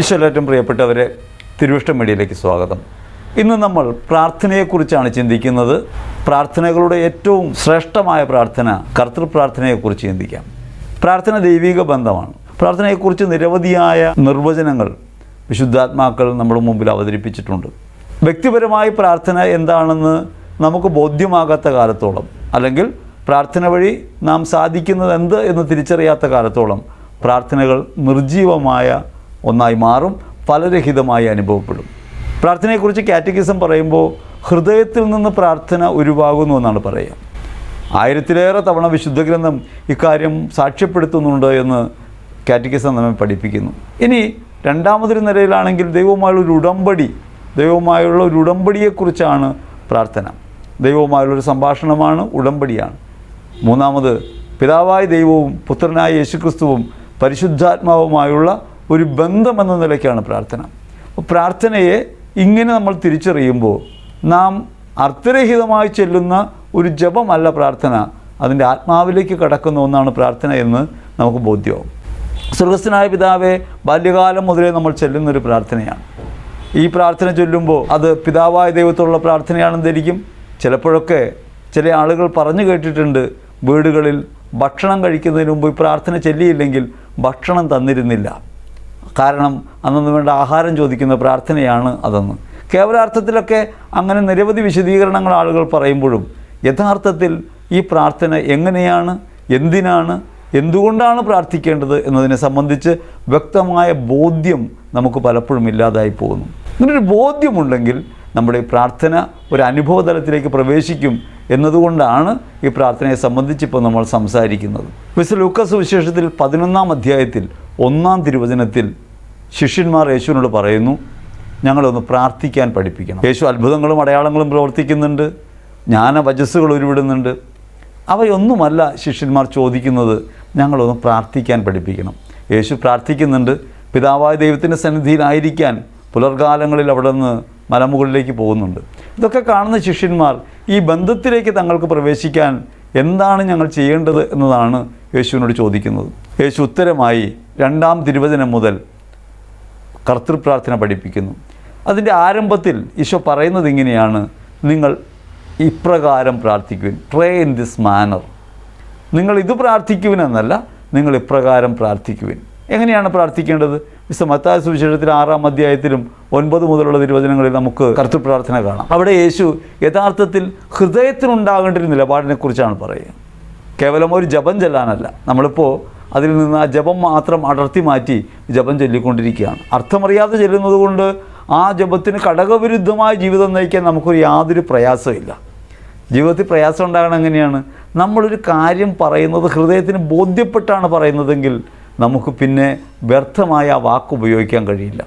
ഈശ്വരേറ്റവും പ്രിയപ്പെട്ടവരെ തിരുവിഷ്ടം മീഡിയയിലേക്ക് സ്വാഗതം. ഇന്ന് നമ്മൾ പ്രാർത്ഥനയെക്കുറിച്ചാണ് ചിന്തിക്കുന്നത്. പ്രാർത്ഥനകളുടെ ഏറ്റവും ശ്രേഷ്ഠമായ പ്രാർത്ഥന കർത്തൃപ്രാർത്ഥനയെക്കുറിച്ച് ചിന്തിക്കാം. പ്രാർത്ഥന ദൈവിക ബന്ധമാണ്. പ്രാർത്ഥനയെക്കുറിച്ച് നിരവധിയായ നിർവചനങ്ങൾ വിശുദ്ധാത്മാക്കൾ നമ്മുടെ മുമ്പിൽ അവതരിപ്പിച്ചിട്ടുണ്ട്. വ്യക്തിപരമായി പ്രാർത്ഥന എന്താണെന്ന് നമുക്ക് ബോധ്യമാകാത്ത കാലത്തോളം അല്ലെങ്കിൽ പ്രാർത്ഥന വഴി നാം സാധിക്കുന്നത് എന്ത് എന്ന് തിരിച്ചറിയാത്ത കാലത്തോളം പ്രാർത്ഥനകൾ നിർജീവമായ ഒന്നായി മാറും ഫലരഹിതമായി അനുഭവപ്പെടും. പ്രാർത്ഥനയെക്കുറിച്ച് കാറ്റഗിസം പറയുമ്പോൾ ഹൃദയത്തിൽ നിന്ന് പ്രാർത്ഥന ഉരുവാകുന്നു എന്നാണ് പറയുക. ആയിരത്തിലേറെ തവണ വിശുദ്ധ ഗ്രന്ഥം ഇക്കാര്യം സാക്ഷ്യപ്പെടുത്തുന്നുണ്ട് എന്ന് കാറ്റഗിസം നമ്മെ പഠിപ്പിക്കുന്നു. ഇനി രണ്ടാമതൊരു നിലയിലാണെങ്കിൽ ദൈവവുമായുള്ള ഒരു ഉടമ്പടി ദൈവവുമായുള്ള ഒരു ഉടമ്പടിയെക്കുറിച്ചാണ് പ്രാർത്ഥന. ദൈവവുമായുള്ളൊരു സംഭാഷണമാണ് ഉടമ്പടിയാണ്. മൂന്നാമത് പിതാവായ ദൈവവും പുത്രനായ യേശുക്രിസ്തുവും പരിശുദ്ധാത്മാവുമായുള്ള ഒരു ബന്ധം എന്ന നിലയ്ക്കാണ് പ്രാർത്ഥന. പ്രാർത്ഥനയെ ഇങ്ങനെ നമ്മൾ തിരിച്ചറിയുമ്പോൾ നാം അർത്ഥരഹിതമായി ചെല്ലുന്ന ഒരു ജപമല്ല പ്രാർത്ഥന അതിന്റെ ആത്മാവിലേക്ക് കടക്കുന്ന ഒന്നാണ് പ്രാർത്ഥന എന്ന് നമുക്ക് ബോധ്യമാവും. സ്വർഗസ്ഥനായ പിതാവെ ബാല്യകാലം മുതലേ നമ്മൾ ചെല്ലുന്നൊരു പ്രാർത്ഥനയാണ്. ഈ പ്രാർത്ഥന ചൊല്ലുമ്പോൾ അത് പിതാവായ ദൈവത്തോടുള്ള പ്രാർത്ഥനയാണെന്ന് ധരിക്കും ചിലപ്പോഴൊക്കെ ചില ആളുകൾ പറഞ്ഞു കേട്ടിട്ടുണ്ട് വീടുകളിൽ ഭക്ഷണം കഴിക്കുന്നതിന് മുമ്പ് ഈ പ്രാർത്ഥന ചൊല്ലിയില്ലെങ്കിൽ ഭക്ഷണം തന്നിരുന്നില്ല. കാരണം അന്നു വേണ്ട ആഹാരം ചോദിക്കുന്ന പ്രാർത്ഥനയാണ് അതെന്ന്. കേവലാർത്ഥത്തിലൊക്കെ അങ്ങനെ നിരവധി വിശദീകരണങ്ങൾ ആളുകൾ പറയുമ്പോഴും യഥാർത്ഥത്തിൽ ഈ പ്രാർത്ഥന എങ്ങനെയാണ് എന്തിനാണ് എന്തുകൊണ്ടാണ് പ്രാർത്ഥിക്കേണ്ടത് എന്നതിനെ സംബന്ധിച്ച് വ്യക്തമായ ബോധ്യം നമുക്ക് പലപ്പോഴും ഇല്ലാതായി പോകുന്നു. ഇങ്ങനൊരു ബോധ്യമുണ്ടെങ്കിൽ നമ്മുടെ പ്രാർത്ഥന ഒരു അനുഭവതലത്തിലേക്ക് പ്രവേശിക്കും എന്നതുകൊണ്ടാണ് ഈ പ്രാർത്ഥനയെ സംബന്ധിച്ച് ഇപ്പോൾ നമ്മൾ സംസാരിക്കുന്നത്. മിസ്റ്റർ ലൂക്കസ് വിശേഷത്തിൽ പതിനൊന്നാം അധ്യായത്തിൽ ഒന്നാം തിരുവചനത്തിൽ ശിഷ്യന്മാർ യേശുവിനോട് പറയുന്നു ഞങ്ങളൊന്ന് പ്രാർത്ഥിക്കാൻ പഠിപ്പിക്കണം. യേശു അത്ഭുതങ്ങളും അടയാളങ്ങളും പ്രവർത്തിക്കുന്നുണ്ട് ജ്ഞാനവചസ്സുകൾ ഉരുവിടുന്നുണ്ട്. അവയൊന്നുമല്ല ശിഷ്യന്മാർ ചോദിക്കുന്നത് ഞങ്ങളൊന്ന് പ്രാർത്ഥിക്കാൻ പഠിപ്പിക്കണം. യേശു പ്രാർത്ഥിക്കുന്നുണ്ട് പിതാവായ ദൈവത്തിന്റെ സന്നിധിയിലായിരിക്കാൻ പുലർകാലങ്ങളിൽ അവിടെ നിന്ന് മലമുകളിലേക്ക് പോകുന്നുണ്ട്. ഇതൊക്കെ കാണുന്ന ശിഷ്യന്മാർ ഈ ബന്ധത്തിലേക്ക് തങ്ങൾക്ക് പ്രവേശിക്കാൻ എന്താണ് ഞങ്ങൾ ചെയ്യേണ്ടത് എന്നതാണ് യേശുവിനോട് ചോദിക്കുന്നത്. യേശു ഉത്തരമായി രണ്ടാം തിരുവചനം മുതൽ കർത്തൃപ്രാർത്ഥന പഠിപ്പിക്കുന്നു. അതിന്റെ ആരംഭത്തിൽ ഈശോ പറയുന്നത് ഇങ്ങനെയാണ് നിങ്ങൾ ഇപ്രകാരം പ്രാർത്ഥിക്കുവിൻ. ട്രേ ഇൻ ദിസ് മാനർ നിങ്ങൾ ഇത് പ്രാർത്ഥിക്കുവിനെന്നല്ല നിങ്ങൾ ഇപ്രകാരം പ്രാർത്ഥിക്കുവിൻ. എങ്ങനെയാണ് പ്രാർത്ഥിക്കേണ്ടത്? മിസ്റ്റർ മത്തായ സുവിശേഷത്തിൽ ആറാം അധ്യായത്തിലും ഒൻപത് മുതലുള്ള തിരുവചനങ്ങളിൽ നമുക്ക് കർത്തൃപ്രാർത്ഥന കാണാം. അവിടെ യേശു യഥാർത്ഥത്തിൽ ഹൃദയത്തിനുണ്ടാകേണ്ട നിലപാടിനെക്കുറിച്ചാണ് പറയുക. കേവലം ഒരു ജപം ചെല്ലാനല്ല. നമ്മളിപ്പോൾ അതിൽ നിന്ന് ആ ജപം മാത്രം അടർത്തി മാറ്റി ജപം ചൊല്ലിക്കൊണ്ടിരിക്കുകയാണ്. അർത്ഥമറിയാതെ ചെല്ലുന്നത് കൊണ്ട് ആ ജപത്തിന് ഘടകവിരുദ്ധമായ ജീവിതം നയിക്കാൻ നമുക്കൊരു യാതൊരു പ്രയാസമില്ല ജീവിതത്തിൽ പ്രയാസം ഉണ്ടാകണം എങ്ങനെയാണ്? നമ്മളൊരു കാര്യം പറയുന്നത് ഹൃദയത്തിന് ബോധ്യപ്പെട്ടാണ് പറയുന്നതെങ്കിൽ നമുക്ക് പിന്നെ വ്യർത്ഥമായ ആ വാക്ക് ഉപയോഗിക്കാൻ കഴിയില്ല.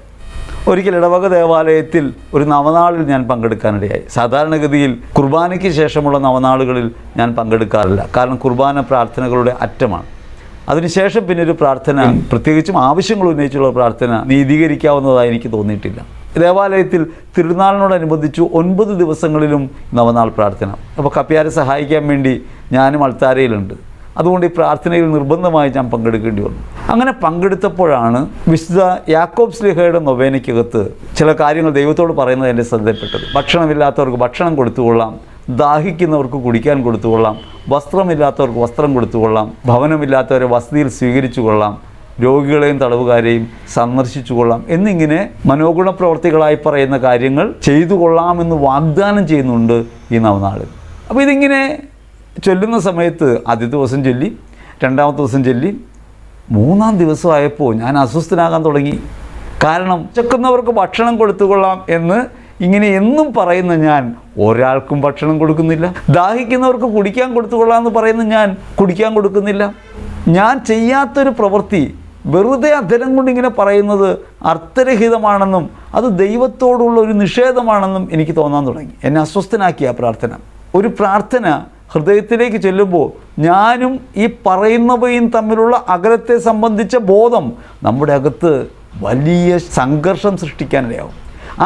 ഒരിക്കൽ ഇടവക ദേവാലയത്തിൽ ഒരു നവനാളിൽ ഞാൻ പങ്കെടുക്കാനിടയായി. സാധാരണഗതിയിൽ കുർബാനയ്ക്ക് ശേഷമുള്ള നവനാളുകളിൽ ഞാൻ പങ്കെടുക്കാറില്ല. കാരണം കുർബാന പ്രാർത്ഥനകളുടെ അറ്റമാണ്. അതിനുശേഷം പിന്നെ ഒരു പ്രാർത്ഥന പ്രത്യേകിച്ചും ആവശ്യങ്ങൾ ഉന്നയിച്ചുള്ള പ്രാർത്ഥന നീതീകരിക്കാവുന്നതായി എനിക്ക് തോന്നിയിട്ടില്ല. ദേവാലയത്തിൽ തിരുനാളിനോടനുബന്ധിച്ചു ഒൻപത് ദിവസങ്ങളിലും നവനാൾ പ്രാർത്ഥന. അപ്പോൾ കപ്പ്യാരെ സഹായിക്കാൻ വേണ്ടി ഞാനും അൾത്താരയിലുണ്ട്. അതുകൊണ്ട് ഈ പ്രാർത്ഥനയിൽ നിർബന്ധമായി ഞാൻ പങ്കെടുക്കേണ്ടി വന്നു. അങ്ങനെ പങ്കെടുത്തപ്പോഴാണ് വിശുദ്ധ യാക്കോബ് സ്ലിഹയുടെ നൊവേനയ്ക്കകത്ത് ചില കാര്യങ്ങൾ ദൈവത്തോട് പറയുന്നത് എന്റെ ശ്രദ്ധയിൽപ്പെട്ടത്. ഭക്ഷണമില്ലാത്തവർക്ക് ഭക്ഷണം കൊടുത്തുകൊള്ളാം ദാഹിക്കുന്നവർക്ക് കുടിക്കാൻ കൊടുത്തുകൊള്ളാം വസ്ത്രമില്ലാത്തവർക്ക് വസ്ത്രം കൊടുത്തുകൊള്ളാം ഭവനമില്ലാത്തവരെ വസതിയിൽ സ്വീകരിച്ചു കൊള്ളാം രോഗികളെയും തടവുകാരെയും സന്ദർശിച്ചു കൊള്ളാം എന്നിങ്ങനെ മനോഗുണ പ്രവർത്തികളായി പറയുന്ന കാര്യങ്ങൾ ചെയ്തു കൊള്ളാമെന്ന് വാഗ്ദാനം ചെയ്യുന്നുണ്ട് ഈ നവനാളിൽ. അപ്പോൾ ഇതിങ്ങനെ ചൊല്ലുന്ന സമയത്ത് ആദ്യ ദിവസം ചൊല്ലി രണ്ടാമത്തെ ദിവസം ചൊല്ലി മൂന്നാം ദിവസമായപ്പോൾ ഞാൻ അസ്വസ്ഥനാകാൻ തുടങ്ങി. കാരണം ചെക്കുന്നവർക്ക് ഭക്ഷണം കൊടുത്തുകൊള്ളാം എന്ന് ഇങ്ങനെ എന്നും പറയുന്ന ഞാൻ ഒരാൾക്കും ഭക്ഷണം കൊടുക്കുന്നില്ല. ദാഹിക്കുന്നവർക്ക് കുടിക്കാൻ കൊടുത്തുകൊള്ളാം എന്ന് പറയുന്ന ഞാൻ കുടിക്കാൻ കൊടുക്കുന്നില്ല. ഞാൻ ചെയ്യാത്തൊരു പ്രവൃത്തി വെറുതെ അധരം കൊണ്ട് ഇങ്ങനെ പറയുന്നത് അർത്ഥരഹിതമാണെന്നും അത് ദൈവത്തോടുള്ള ഒരു നിഷേധമാണെന്നും എനിക്ക് തോന്നാൻ തുടങ്ങി. എന്നെ അസ്വസ്ഥനാക്കിയ ആ പ്രാർത്ഥന. ഒരു പ്രാർത്ഥന ഹൃദയത്തിലേക്ക് ചെല്ലുമ്പോൾ ഞാനും ഈ പറയുന്നവയും തമ്മിലുള്ള അകലത്തെ സംബന്ധിച്ച ബോധം നമ്മുടെ അകത്ത് വലിയ സംഘർഷം സൃഷ്ടിക്കാനിടയാവും.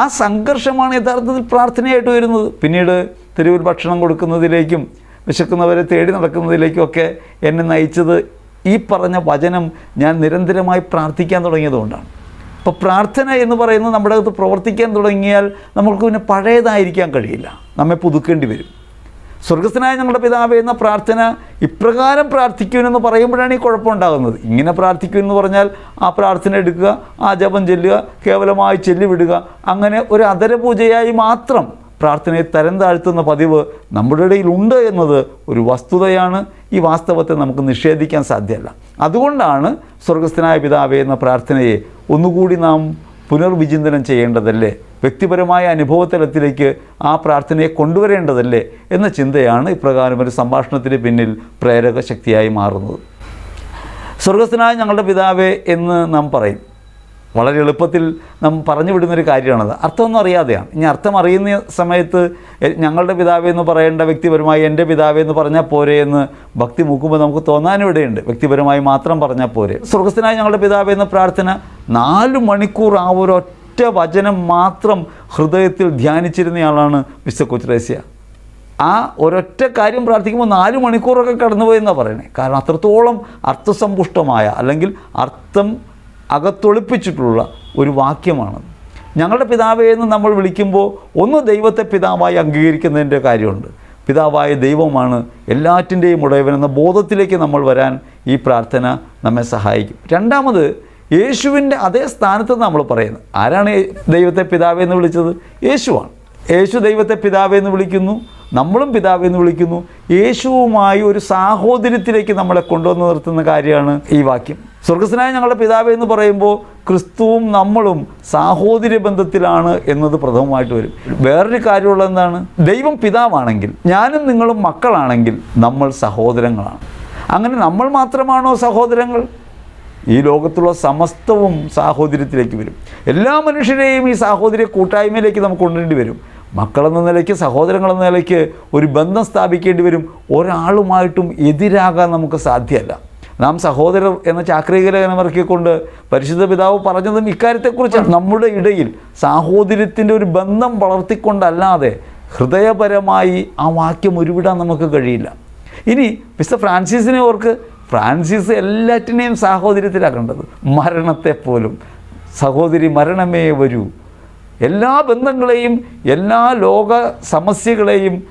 ആ സംഘർഷമാണ് യഥാർത്ഥത്തിൽ പ്രാർത്ഥനയായിട്ട് വരുന്നത്. പിന്നീട് തെരുവിൽ ഭക്ഷണം കൊടുക്കുന്നതിലേക്കും വിശക്കുന്നവരെ തേടി നടക്കുന്നതിലേക്കും ഒക്കെ എന്നെ നയിച്ചത് ഈ പറഞ്ഞ വചനം ഞാൻ നിരന്തരമായി പ്രാർത്ഥിക്കാൻ തുടങ്ങിയതുകൊണ്ടാണ്. അപ്പോൾ പ്രാർത്ഥന എന്ന് പറയുന്നത് നമ്മുടെ അകത്ത് പ്രവർത്തിക്കാൻ തുടങ്ങിയാൽ നമുക്ക് പിന്നെ പഴയതായിരിക്കാൻ കഴിയില്ല. നമ്മെ പുതുക്കേണ്ടി വരും. സ്വർഗസ്ഥനായ ഞങ്ങളുടെ പിതാവ് എന്ന പ്രാർത്ഥന ഇപ്രകാരം പ്രാർത്ഥിക്കുമെന്ന് പറയുമ്പോഴാണ് ഈ കുഴപ്പമുണ്ടാകുന്നത് ഇങ്ങനെ പ്രാർത്ഥിക്കുമെന്ന് പറഞ്ഞാൽ ആ പ്രാർത്ഥന എടുക്കുക ആ ജപം ചെല്ലുക കേവലമായി ചെല്ലിവിടുക അങ്ങനെ ഒരു അതരപൂജയായി മാത്രം പ്രാർത്ഥനയെ തരം താഴ്ത്തുന്ന പതിവ് നമ്മുടെ ഇടയിൽ ഉണ്ട് എന്നത് ഒരു വസ്തുതയാണ്. ഈ വാസ്തവത്തെ നമുക്ക് നിഷേധിക്കാൻ സാധ്യമല്ല. അതുകൊണ്ടാണ് സ്വർഗസ്ഥനായ പിതാവേ എന്ന പ്രാർത്ഥനയെ ഒന്നുകൂടി നാം പുനർവിചിന്തനം ചെയ്യേണ്ടതല്ലേ? വ്യക്തിപരമായ അനുഭവതലത്തിലേക്ക് ആ പ്രാർത്ഥനയെ കൊണ്ടുവരേണ്ടതല്ലേ എന്ന ചിന്തയാണ് ഇപ്രകാരം ഒരു സംഭാഷണത്തിന് പിന്നിൽ പ്രേരക ശക്തിയായി മാറുന്നത്. സ്വർഗസ്ഥനായ ഞങ്ങളുടെ പിതാവേ എന്ന് നാം പറയും. വളരെ എളുപ്പത്തിൽ നാം പറഞ്ഞു വിടുന്നൊരു കാര്യമാണത്. അർത്ഥമൊന്നും അറിയാതെയാണ്. ഇനി അർത്ഥം അറിയുന്ന സമയത്ത് ഞങ്ങളുടെ പിതാവേ എന്ന് പറയേണ്ട വ്യക്തിപരമായി എന്റെ പിതാവേ എന്ന് പറഞ്ഞാൽ പോരെ എന്ന് ഭക്തി മൂക്കുമ്പോൾ നമുക്ക് തോന്നാനും ഇടയുണ്ട്. വ്യക്തിപരമായി മാത്രം പറഞ്ഞാൽ പോരെ. സ്വർഗസ്ഥനായ ഞങ്ങളുടെ പിതാവേ എന്ന പ്രാർത്ഥന നാല് മണിക്കൂർ ആ ഒരൊറ്റ വചനം മാത്രം ഹൃദയത്തിൽ ധ്യാനിച്ചിരുന്നയാളാണ് മിസ്റ്റർ കൊച്ചുറേസ്യ ആ ഒരൊറ്റ കാര്യം പ്രാർത്ഥിക്കുമ്പോൾ നാല് മണിക്കൂറൊക്കെ കടന്നുപോയി എന്നാണ് പറയണേ. കാരണം അത്രത്തോളം അർത്ഥസമ്പുഷ്ടമായ അല്ലെങ്കിൽ അർത്ഥം അകത്തൊളിപ്പിച്ചിട്ടുള്ള ഒരു വാക്യമാണ്. ഞങ്ങളുടെ പിതാവേ എന്ന് നമ്മൾ വിളിക്കുമ്പോൾ ഒന്ന് ദൈവത്തെ പിതാവായി അംഗീകരിക്കുന്നതിന്റെ കാര്യമുണ്ട്. പിതാവായ ദൈവമാണ് എല്ലാറ്റിന്റെയും എന്ന ബോധത്തിലേക്ക് നമ്മൾ വരാൻ ഈ പ്രാർത്ഥന നമ്മെ സഹായിക്കും. രണ്ടാമത് യേശുവിന്റെ അതേ സ്ഥാനത്ത് നമ്മൾ പറയുന്നത്. ആരാണ് ദൈവത്തെ പിതാവേ എന്ന് വിളിച്ചത്? യേശുവാണ്. യേശു ദൈവത്തെ പിതാവേ എന്ന് വിളിക്കുന്നു. നമ്മളും പിതാവേ എന്ന് വിളിക്കുന്നു. യേശുവുമായി ഒരു സാഹോദര്യത്തിലേക്ക് നമ്മളെ കൊണ്ടുവന്ന് നിർത്തുന്ന കാര്യമാണ് ഈ വാക്യം. സ്വർഗസ്നായ ഞങ്ങളുടെ പിതാവേ എന്ന് പറയുമ്പോൾ ക്രിസ്തുവും നമ്മളും സാഹോദര്യ ബന്ധത്തിലാണ് എന്നത് പ്രഥമമായിട്ട് വരും. വേറൊരു കാര്യമുള്ള എന്താണ്? ദൈവം പിതാവാണെങ്കിൽ ഞാനും നിങ്ങളും മക്കളാണെങ്കിൽ നമ്മൾ സഹോദരങ്ങളാണ്. അങ്ങനെ നമ്മൾ മാത്രമാണോ സഹോദരങ്ങൾ? ഈ ലോകത്തുള്ള സമസ്തവും സാഹോദര്യത്തിലേക്ക് വരും. എല്ലാ മനുഷ്യരെയും ഈ സാഹോദര്യ കൂട്ടായ്മയിലേക്ക് നമുക്ക് കൊണ്ടുവരേണ്ടി വരും. മക്കളെന്ന നിലയ്ക്ക് സഹോദരങ്ങളെന്ന നിലയ്ക്ക് ഒരു ബന്ധം സ്ഥാപിക്കേണ്ടി വരും. ഒരാളുമായിട്ടും എതിരാകാൻ നമുക്ക് സാധ്യമല്ല. നാം സഹോദരർ എന്ന ചാക്രീകരകനം ഇറക്കിക്കൊണ്ട് പരിശുദ്ധ പിതാവ് പറഞ്ഞതും ഇക്കാര്യത്തെക്കുറിച്ചാണ്. നമ്മുടെ ഇടയിൽ സാഹോദര്യത്തിന്റെ ഒരു ബന്ധം വളർത്തിക്കൊണ്ടല്ലാതെ ഹൃദയപരമായി ആ വാക്യം ഉരുവിടാൻ നമുക്ക് കഴിയില്ല. ഇനി മിസ്റ്റർ ഫ്രാൻസിസിനെ ഓർക്ക് ഫ്രാൻസിസ് എല്ലാറ്റിനെയും സാഹോദര്യത്തിലാക്കേണ്ടത്. മരണത്തെ പോലും സഹോദരി മരണമേ വരൂ. എല്ലാ ബന്ധങ്ങളെയും എല്ലാ ലോക സമസ്യകളെയും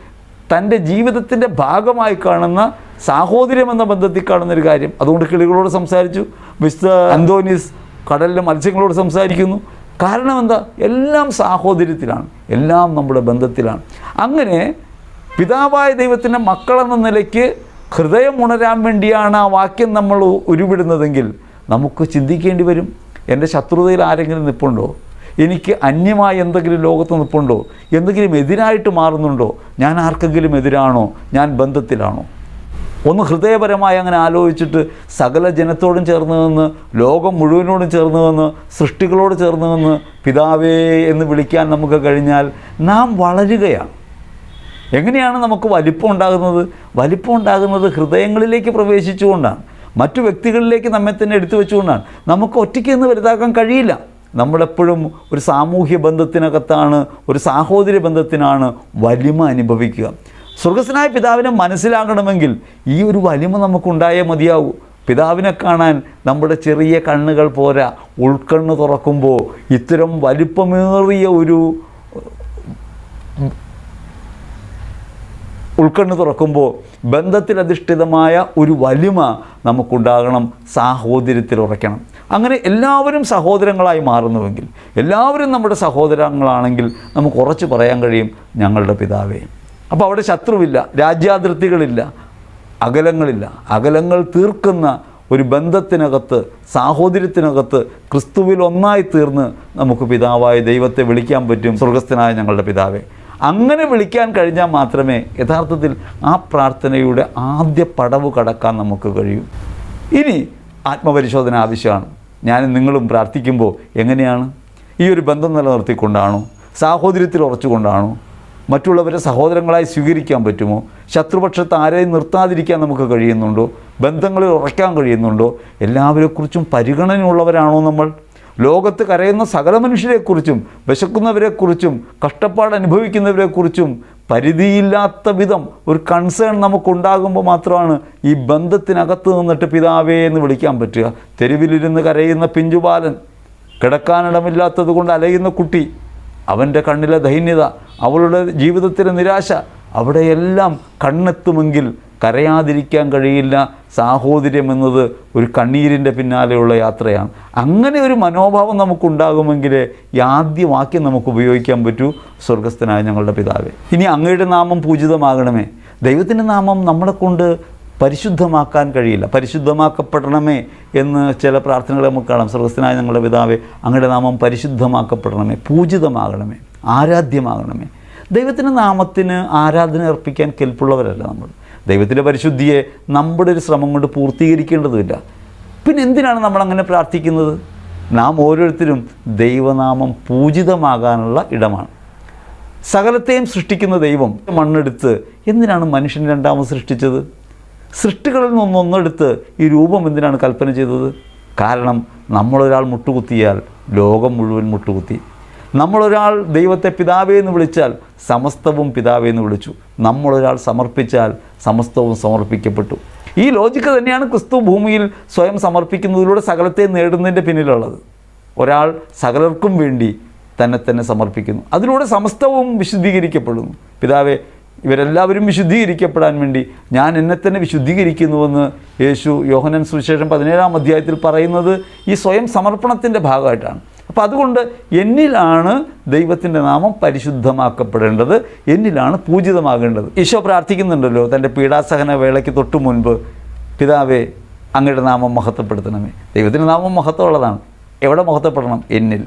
തന്റെ ജീവിതത്തിന്റെ ഭാഗമായി കാണുന്ന സാഹോദര്യം എന്ന ബന്ധത്തിൽ കാണുന്ന ഒരു കാര്യം. അതുകൊണ്ട് കിളികളോട് സംസാരിച്ചു. മിസ്റ്റർ അന്തോനീസ് കടലിലെ മത്സ്യങ്ങളോട് സംസാരിക്കുന്നു. കാരണം എന്താ? എല്ലാം സാഹോദര്യത്തിലാണ്. എല്ലാം നമ്മുടെ ബന്ധത്തിലാണ്. അങ്ങനെ പിതാവായ ദൈവത്തിന്റെ മക്കളെന്ന നിലയ്ക്ക് ഹൃദയം ഉണരാൻ വേണ്ടിയാണ് ആ വാക്യം നമ്മൾ ഉരുവിടുന്നതെങ്കിൽ നമുക്ക് ചിന്തിക്കേണ്ടി വരും. എന്റെ ശത്രുതയിൽ ആരെങ്കിലും നിൽപ്പുണ്ടോ എനിക്ക് അന്യമായ എന്തെങ്കിലും ലോകത്ത് നിൽപ്പുണ്ടോ എന്തെങ്കിലും എതിരായിട്ട് മാറുന്നുണ്ടോ? ഞാൻ ആർക്കെങ്കിലും എതിരാണോ? ഞാൻ ബന്ധത്തിലാണോ? ഒന്ന് ഹൃദയപരമായി അങ്ങനെ ആലോചിച്ചിട്ട് സകല ജനത്തോടും ചേർന്ന് നിന്ന് ലോകം മുഴുവനോടും ചേർന്ന് നിന്ന് സൃഷ്ടികളോട് ചേർന്ന് നിന്ന് പിതാവേ എന്ന് വിളിക്കാൻ നമുക്ക് കഴിഞ്ഞാൽ നാം വളരുകയാണ്. എങ്ങനെയാണ് നമുക്ക് വലിപ്പം ഉണ്ടാകുന്നത് വലിപ്പം ഉണ്ടാകുന്നത് ഹൃദയങ്ങളിലേക്ക് പ്രവേശിച്ചുകൊണ്ടാണ്. മറ്റു വ്യക്തികളിലേക്ക് നമ്മെ തന്നെ എടുത്തു വെച്ചുകൊണ്ടാണ്. നമുക്ക് ഒറ്റയ്ക്ക് നിന്ന് വലുതാക്കാൻ കഴിയില്ല. നമ്മളെപ്പോഴും ഒരു സാമൂഹ്യ ബന്ധത്തിനകത്താണ് ഒരു സാഹോദര്യ ബന്ധത്തിനാണ് വലിമ അനുഭവിക്കുക. സ്വർഗസ്സനായ പിതാവിനെ മനസ്സിലാകണമെങ്കിൽ ഈ ഒരു വലിമ നമുക്കുണ്ടായേ മതിയാവൂ. പിതാവിനെ കാണാൻ നമ്മുടെ ചെറിയ കണ്ണുകൾ പോരാ. ഉൾക്കണ്ണ് തുറക്കുമ്പോൾ ഇത്തരം വലിപ്പമേറിയ ഒരു ഉൾക്കണ്ണ് തുറക്കുമ്പോൾ ബന്ധത്തിലധിഷ്ഠിതമായ ഒരു വലിമ നമുക്കുണ്ടാകണം സാഹോദര്യത്തിൽ ഉറയ്ക്കണം. അങ്ങനെ എല്ലാവരും സഹോദരങ്ങളായി മാറുന്നുവെങ്കിൽ എല്ലാവരും നമ്മുടെ സഹോദരങ്ങളാണെങ്കിൽ നമുക്ക് ഉറച്ചു പറയാൻ കഴിയും ഞങ്ങളുടെ പിതാവേ. അപ്പോൾ അവിടെ ശത്രുവില്ല രാജ്യാതിർത്തികളില്ല അകലങ്ങളില്ല. അകലങ്ങൾ തീർക്കുന്ന ഒരു ബന്ധത്തിനകത്ത് സാഹോദര്യത്തിനകത്ത് ക്രിസ്തുവിൽ ഒന്നായി തീർന്ന് നമുക്ക് പിതാവായ ദൈവത്തെ വിളിക്കാൻ പറ്റും സ്വർഗസ്ഥനായ ഞങ്ങളുടെ പിതാവേ. അങ്ങനെ വിളിക്കാൻ കഴിഞ്ഞാൽ മാത്രമേ യഥാർത്ഥത്തിൽ ആ പ്രാർത്ഥനയുടെ ആദ്യ പടവ് കടക്കാൻ നമുക്ക് കഴിയൂ. ഇനി ആത്മപരിശോധന ആവശ്യമാണ്. ഞാൻ നിങ്ങളും പ്രാർത്ഥിക്കുമ്പോൾ എങ്ങനെയാണ്? ഈ ഒരു ബന്ധം നിലനിർത്തിക്കൊണ്ടാണോ? സാഹോദര്യത്തിൽ ഉറച്ചുകൊണ്ടാണോ? മറ്റുള്ളവരെ സഹോദരങ്ങളായി സ്വീകരിക്കാൻ പറ്റുമോ? ശത്രുപക്ഷത്ത് ആരെയും നിർത്താതിരിക്കാൻ നമുക്ക് കഴിയുന്നുണ്ടോ? ബന്ധങ്ങളിൽ ഉറയ്ക്കാൻ കഴിയുന്നുണ്ടോ? എല്ലാവരെക്കുറിച്ചും പരിഗണനയുള്ളവരാണോ നമ്മൾ? ലോകത്ത് കരയുന്ന സകല മനുഷ്യരെക്കുറിച്ചും വിശക്കുന്നവരെക്കുറിച്ചും കഷ്ടപ്പാട് അനുഭവിക്കുന്നവരെക്കുറിച്ചും പരിധിയില്ലാത്ത വിധം ഒരു കൺസേൺ നമുക്കുണ്ടാകുമ്പോൾ മാത്രമാണ് ഈ ബന്ധത്തിനകത്ത് നിന്നിട്ട് പിതാവേ എന്ന് വിളിക്കാൻ പറ്റുക. തെരുവിലിരുന്ന് കരയുന്ന പിഞ്ചുബാലൻ കിടക്കാനിടമില്ലാത്തത് കൊണ്ട് അലയുന്ന കുട്ടി അവന്റെ കണ്ണിലെ ദൈന്യത അവളുടെ ജീവിതത്തിലെ നിരാശ അവിടെയെല്ലാം കണ്ണെത്തുമെങ്കിൽ കരയാതിരിക്കാൻ കഴിയില്ല. സാഹോദര്യം എന്നത് ഒരു കണ്ണീരിന്റെ പിന്നാലെയുള്ള യാത്രയാണ്. അങ്ങനെ ഒരു മനോഭാവം നമുക്കുണ്ടാകുമെങ്കിൽ ആദ്യ വാക്യം നമുക്ക് ഉപയോഗിക്കാൻ പറ്റൂ. സ്വർഗസ്ഥനായ ഞങ്ങളുടെ പിതാവേ. ഇനി അങ്ങയുടെ നാമം പൂജിതമാകണമേ. ദൈവത്തിന്റെ നാമം നമ്മളെ കൊണ്ട് പരിശുദ്ധമാക്കാൻ കഴിയില്ല. പരിശുദ്ധമാക്കപ്പെടണമേ എന്ന് ചില പ്രാർത്ഥനകൾ നമുക്ക് കാണാം. സ്വർഗസ്ഥനായ ഞങ്ങളുടെ പിതാവേ അങ്ങയുടെ നാമം പരിശുദ്ധമാക്കപ്പെടണമേ. പൂജിതമാകണമേ. ആരാധ്യമാകണമേ. ദൈവത്തിന്റെ നാമത്തിന് ആരാധന അർപ്പിക്കാൻ കെൽപ്പുള്ളവരല്ല നമ്മൾ. ദൈവത്തിന്റെ പരിശുദ്ധിയെ നമ്മുടെ ഒരു ശ്രമം കൊണ്ട് പൂർത്തീകരിക്കേണ്ടതുമില്ല പിന്നെ എന്തിനാണ് നമ്മൾ അങ്ങനെ പ്രാർത്ഥിക്കുന്നത്? നാം ഓരോരുത്തരും ദൈവനാമം പൂജിതമാകാനുള്ള ഇടമാണ്. സകലത്തെയും സൃഷ്ടിക്കുന്ന ദൈവം മണ്ണെടുത്ത് എന്തിനാണ് മനുഷ്യൻ രണ്ടാമത് സൃഷ്ടിച്ചത്? സൃഷ്ടികളിൽ നിന്നൊന്നെടുത്ത് ഈ രൂപം എന്തിനാണ് കൽപ്പന ചെയ്തത്? കാരണം നമ്മളൊരാൾ മുട്ടുകുത്തിയാൽ ലോകം മുഴുവൻ മുട്ടുകുത്തി. നമ്മളൊരാൾ ദൈവത്തെ പിതാവേ എന്ന് വിളിച്ചാൽ സമസ്തവും പിതാവേ എന്ന് വിളിച്ചു. നമ്മളൊരാൾ സമർപ്പിച്ചാൽ സമസ്തവും സമർപ്പിക്കപ്പെട്ടു. ഈ ലോജിക്ക് തന്നെയാണ് ക്രിസ്തു ഭൂമിയിൽ സ്വയം സമർപ്പിക്കുന്നതിലൂടെ സകലത്തെ നേടുന്നതിന്റെ പിന്നിലുള്ളത്. ഒരാൾ സകലർക്കും വേണ്ടി തന്നെ തന്നെ സമർപ്പിക്കുന്നു. അതിലൂടെ സമസ്തവും വിശുദ്ധീകരിക്കപ്പെടുന്നു. പിതാവെ ഇവരെല്ലാവരും വിശുദ്ധീകരിക്കപ്പെടാൻ വേണ്ടി ഞാൻ എന്നെ തന്നെ വിശുദ്ധീകരിക്കുന്നുവെന്ന് യേശു യോഹനൻ സുവിശേഷം പതിനേഴാം അധ്യായത്തിൽ പറയുന്നത് ഈ സ്വയം സമർപ്പണത്തിന്റെ ഭാഗമായിട്ടാണ്. അപ്പോൾ അതുകൊണ്ട് എന്നിലാണ് ദൈവത്തിന്റെ നാമം പരിശുദ്ധമാക്കപ്പെടേണ്ടത് എന്നിലാണ് പൂജിതമാകേണ്ടത്. ഈശോ പ്രാർത്ഥിക്കുന്നുണ്ടല്ലോ തന്റെ പീഡാസഹന വേളയ്ക്ക് തൊട്ടു മുൻപ് പിതാവേ അങ്ങയുടെ നാമം മഹത്വപ്പെടുത്തണമേ. ദൈവത്തിന്റെ നാമം മഹത്വമുള്ളതാണ്. എവിടെ മഹത്വപ്പെടണം? എന്നിൽ.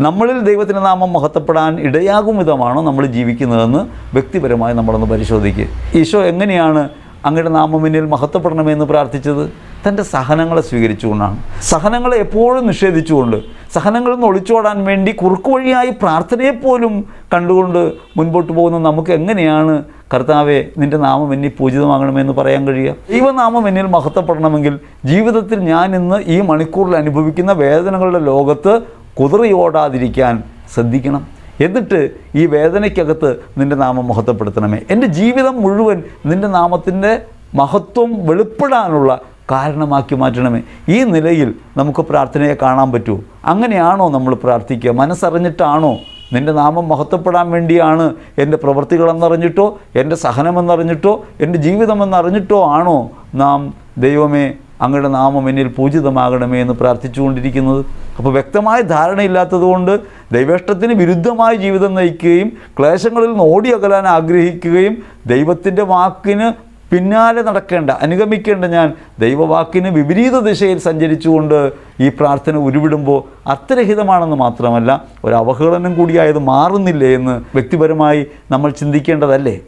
നമ്മളിൽ ദൈവത്തിന്റെ നാമം മഹത്വപ്പെടാൻ ഇടയാകും വിധമാണോ നമ്മൾ ജീവിക്കുന്നതെന്ന് വ്യക്തിപരമായി നമ്മളൊന്ന് പരിശോധിക്കുക ഈശോ എങ്ങനെയാണ് അങ്ങയുടെ നാമം എന്നിൽ മഹത്വപ്പെടണമെന്ന് പ്രാർത്ഥിച്ചത്? തന്റെ സഹനങ്ങളെ സ്വീകരിച്ചുകൊണ്ടാണ്. സഹനങ്ങളെ എപ്പോഴും നിഷേധിച്ചുകൊണ്ട് സഹനങ്ങളിൽ നിന്ന് ഒളിച്ചോടാൻ വേണ്ടി കുറുക്കു വഴിയായി പ്രാർത്ഥനയെപ്പോലും കണ്ടുകൊണ്ട് മുൻപോട്ട് പോകുന്ന നമുക്ക് എങ്ങനെയാണ് കർത്താവെ നിന്റെ നാമം എന്നെ പൂജിതമാകണമെന്ന് പറയാൻ കഴിയുക? ദൈവനാമം എന്നിൽ മഹത്വപ്പെടണമെങ്കിൽ ജീവിതത്തിൽ ഞാൻ ഇന്ന് ഈ മണിക്കൂറിൽ അനുഭവിക്കുന്ന വേദനകളുടെ ലോകത്ത് കുതിറിയോടാതിരിക്കാൻ ശ്രദ്ധിക്കണം. എന്നിട്ട് ഈ വേദനയ്ക്കകത്ത് നിന്റെ നാമം മഹത്വപ്പെടുത്തണമേ. എന്റെ ജീവിതം മുഴുവൻ നിന്റെ നാമത്തിന്റെ മഹത്വം വെളിപ്പെടാനുള്ള കാരണമാക്കി മാറ്റണമേ. ഈ നിലയിൽ നമുക്ക് പ്രാർത്ഥനയെ കാണാൻ പറ്റുമോ അങ്ങനെയാണോ നമ്മൾ പ്രാർത്ഥിക്കുക? മനസ്സറിഞ്ഞിട്ടാണോ? നിന്റെ നാമം മഹത്വപ്പെടാൻ വേണ്ടിയാണ് എന്റെ പ്രവൃത്തികളെന്നറിഞ്ഞിട്ടോ എന്റെ സഹനമെന്നറിഞ്ഞിട്ടോ എന്റെ ജീവിതമെന്നറിഞ്ഞിട്ടോ ആണോ നാം ദൈവമേ അങ്ങയുടെ നാമം എന്നിൽ പൂജിതമാകണമേ എന്ന് പ്രാർത്ഥിച്ചുകൊണ്ടിരിക്കുന്നത്? അപ്പോൾ വ്യക്തമായ ധാരണയില്ലാത്തതുകൊണ്ട് ദൈവേഷ്ടത്തിന് വിരുദ്ധമായ ജീവിതം നയിക്കുകയും ക്ലേശങ്ങളിൽ നിന്ന് ഓടിയകലാൻ ആഗ്രഹിക്കുകയും ദൈവത്തിന്റെ വാക്കിന് പിന്നാലെ നടക്കേണ്ട അനുഗമിക്കേണ്ട ഞാൻ ദൈവവാക്കിന് വിപരീത ദിശയിൽ സഞ്ചരിച്ചുകൊണ്ട് ഈ പ്രാർത്ഥന ഉരുവിടുമ്പോൾ അർത്ഥരഹിതമാണെന്ന് മാത്രമല്ല ഒരു അവഹേളനം കൂടിയായത് മാറുന്നില്ലേ എന്ന് വ്യക്തിപരമായി നമ്മൾ ചിന്തിക്കേണ്ടതല്ലേ?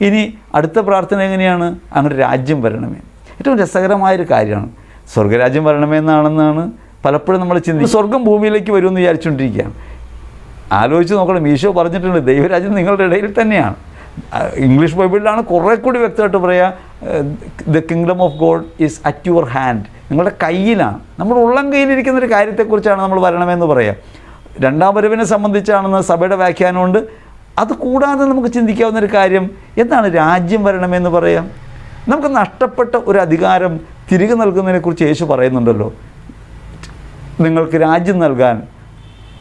ഇനി അടുത്ത പ്രാർത്ഥന എങ്ങനെയാണ്? അങ്ങനെ രാജ്യം വരണമേ. ഏറ്റവും രസകരമായൊരു കാര്യമാണ്. സ്വർഗരാജ്യം വരണമെന്നാണെന്നാണ് പലപ്പോഴും നമ്മൾ ചിന്തിക്കും സ്വർഗം ഭൂമിയിലേക്ക് വരുമെന്ന് വിചാരിച്ചുകൊണ്ടിരിക്കുകയാണ്. ആലോചിച്ച് നോക്കണം ഈശോ പറഞ്ഞിട്ടുണ്ട് ദൈവരാജ്യം നിങ്ങളുടെ ഇടയിൽ തന്നെയാണ്. ഇംഗ്ലീഷ് ബൈബിളിലാണ് കുറേ കൂടി വ്യക്തമായിട്ട് പറയുക the kingdom of God is at your hand നിങ്ങളുടെ കയ്യിലാണ്. നമ്മുടെ ഉള്ളം കയ്യിലിരിക്കുന്ന ഒരു കാര്യത്തെക്കുറിച്ചാണ് നമ്മൾ വരണമെന്ന് പറയുക രണ്ടാം വരവിനെ സംബന്ധിച്ചാണെന്ന് സഭയുടെ വ്യാഖ്യാനമുണ്ട്. അത് കൂടാതെ നമുക്ക് ചിന്തിക്കാവുന്ന ഒരു കാര്യം എന്താണ് രാജ്യം വരണമെന്ന് പറയാം? നമുക്ക് നഷ്ടപ്പെട്ട ഒരു അധികാരം തിരികെ നൽകുന്നതിനെക്കുറിച്ച് യേശു പറയുന്നുണ്ടല്ലോ. നിങ്ങൾക്ക് രാജ്യം നൽകാൻ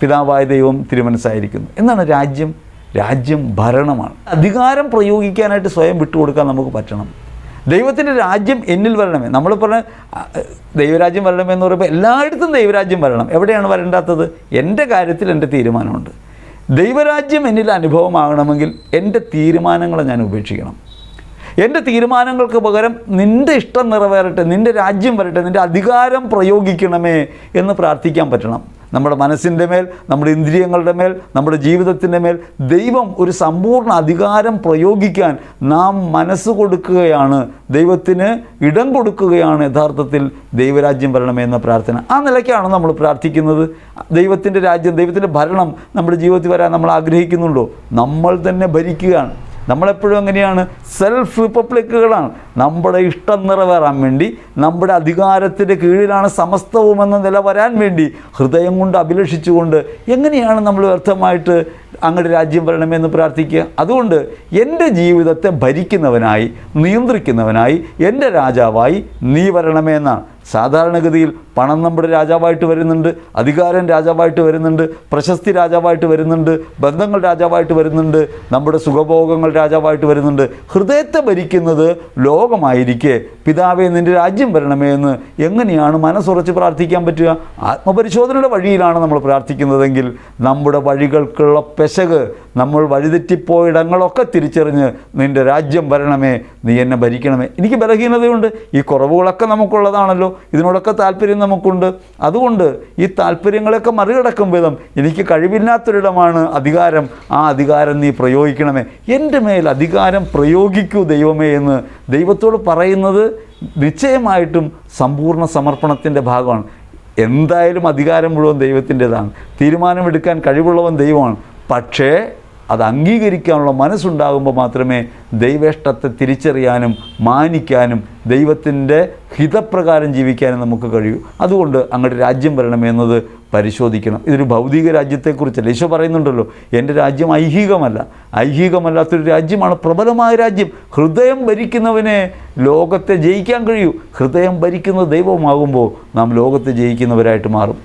പിതാവായ ദൈവം തിരുമനസ്സായിരിക്കുന്നു. എന്താണ് രാജ്യം? രാജ്യം ഭരണമാണ്. അധികാരം പ്രയോഗിക്കാനായിട്ട് സ്വയം വിട്ടുകൊടുക്കാൻ നമുക്ക് പറ്റണം. ദൈവത്തിന്റെ രാജ്യം എന്നിൽ വരണമേ. നമ്മൾ പറഞ്ഞ ദൈവരാജ്യം വരണമേ എന്ന് പറയുമ്പോൾ എല്ലായിടത്തും ദൈവരാജ്യം വരണം. എവിടെയാണ് വരണ്ടാത്തത്? എന്റെ കാര്യത്തിൽ എന്റെ തീരുമാനമുണ്ട്. ദൈവരാജ്യം എന്നിൽ അനുഭവമാകണമെങ്കിൽ എന്റെ തീരുമാനങ്ങളെ ഞാൻ ഉപേക്ഷിക്കണം. എന്റെ തീരുമാനങ്ങൾക്ക് പകരം നിന്റെ ഇഷ്ടം നിറവേറട്ടെ നിന്റെ രാജ്യം വരട്ടെ നിന്റെ അധികാരം പ്രയോഗിക്കണമേ എന്ന് പ്രാർത്ഥിക്കാൻ പറ്റണം. നമ്മുടെ മനസ്സിന്റെ മേൽ നമ്മുടെ ഇന്ദ്രിയങ്ങളുടെ മേൽ നമ്മുടെ ജീവിതത്തിന്റെ മേൽ ദൈവം ഒരു സമ്പൂർണ അധികാരം പ്രയോഗിക്കാൻ നാം മനസ്സ് കൊടുക്കുകയാണ്. ദൈവത്തിന് ഇടം കൊടുക്കുകയാണ് യഥാർത്ഥത്തിൽ ദൈവരാജ്യം വരണമേ എന്ന പ്രാർത്ഥന. ആ നിലയ്ക്കാണ് നമ്മൾ പ്രാർത്ഥിക്കുന്നത്. ദൈവത്തിന്റെ രാജ്യം ദൈവത്തിന്റെ ഭരണം നമ്മുടെ ജീവിതത്തിൽ വരാൻ നമ്മൾ ആഗ്രഹിക്കുന്നുണ്ടോ? നമ്മൾ തന്നെ ഭരിക്കുകയാണ്. നമ്മളെപ്പോഴും എങ്ങനെയാണ്? സെൽഫ് റിപ്പബ്ലിക്കുകളാണ് നമ്മുടെ ഇഷ്ടം നിറവേറാൻ വേണ്ടി നമ്മുടെ അധികാരത്തിന്റെ കീഴിലാണ് സമസ്തവും എന്ന നില വരാൻ വേണ്ടി ഹൃദയം കൊണ്ട് അഭിലഷിച്ചുകൊണ്ട് എങ്ങനെയാണ് നമ്മൾ വ്യർത്ഥമായിട്ട് അങ്ങയുടെ രാജ്യം വരണമെന്ന് പ്രാർത്ഥിക്കുക? അതുകൊണ്ട് എന്റെ ജീവിതത്തെ ഭരിക്കുന്നവനായി നിയന്ത്രിക്കുന്നവനായി എന്റെ രാജാവായി നീ വരണമേ എന്നാണ്. സാധാരണഗതിയിൽ പണം നമ്മുടെ രാജാവായിട്ട് വരുന്നുണ്ട് അധികാരം രാജാവായിട്ട് വരുന്നുണ്ട് പ്രശസ്തി രാജാവായിട്ട് വരുന്നുണ്ട് ബന്ധങ്ങൾ രാജാവായിട്ട് വരുന്നുണ്ട് നമ്മുടെ സുഖഭോഗങ്ങൾ രാജാവായിട്ട് വരുന്നുണ്ട്. ഹൃദയത്തെ ഭരിക്കുന്നത് ലോകമായിരിക്കെ പിതാവേ നിന്റെ രാജ്യം വരണമേ എന്ന് എങ്ങനെയാണ് മനസ്സുറച്ച് പ്രാർത്ഥിക്കാൻ പറ്റുക? ആത്മപരിശോധനയുടെ വഴിയിലാണ് നമ്മൾ പ്രാർത്ഥിക്കുന്നതെങ്കിൽ നമ്മുടെ വഴികൾക്കുള്ള പെശക് നമ്മൾ വഴിതെറ്റിപ്പോയ ഇടങ്ങളൊക്കെ തിരിച്ചറിഞ്ഞ് നിന്റെ രാജ്യം വരണമേ നീ എന്നെ ഭരിക്കണമേ. എനിക്ക് ബലഹീനതയുണ്ട് ഈ കുറവുകളൊക്കെ നമുക്കുള്ളതാണല്ലോ ഇതിനോടൊക്കെ താല്പര്യം നമുക്കുണ്ട്. അതുകൊണ്ട് ഈ താല്പര്യങ്ങളെയൊക്കെ മറികടക്കും വിധം എനിക്ക് കഴിവില്ലാത്തൊരിടമാണ് അധികാരം. ആ അധികാരം നീ പ്രയോഗിക്കണമേ. എന്റെ മേൽ അധികാരം പ്രയോഗിക്കൂ ദൈവമേ എന്ന് ദൈവത്തോട് പറയുന്നത് നിശ്ചയമായിട്ടും സമ്പൂർണ സമർപ്പണത്തിന്റെ ഭാഗമാണ്. എന്തായാലും അധികാരം മുഴുവൻ ദൈവത്തിന്റെതാണ്. തീരുമാനമെടുക്കാൻ കഴിവുള്ളവൻ ദൈവമാണ്. പക്ഷേ അത് അംഗീകരിക്കാനുള്ള മനസ്സുണ്ടാകുമ്പോൾ മാത്രമേ ദൈവേഷ്ടത്തെ തിരിച്ചറിയാനും മാനിക്കാനും ദൈവത്തിന്റെ ഹിതപ്രകാരം ജീവിക്കാനും നമുക്ക് കഴിയൂ. അതുകൊണ്ട് അങ്ങോട്ട് രാജ്യം വരണമെന്നത് പരിശോധിക്കണം. ഇതൊരു ഭൗതിക രാജ്യത്തെക്കുറിച്ചല്ല? ഈശോ പറയുന്നുണ്ടല്ലോ എന്റെ രാജ്യം ഐഹികമല്ല. ഐഹികമല്ലാത്തൊരു രാജ്യമാണ് പ്രബലമായ രാജ്യം. ഹൃദയം ഭരിക്കുന്നവനെ ലോകത്തെ ജയിക്കാൻ കഴിയൂ. ഹൃദയം ഭരിക്കുന്ന ദൈവമാകുമ്പോൾ നാം ലോകത്തെ ജയിക്കുന്നവരായിട്ട് മാറും.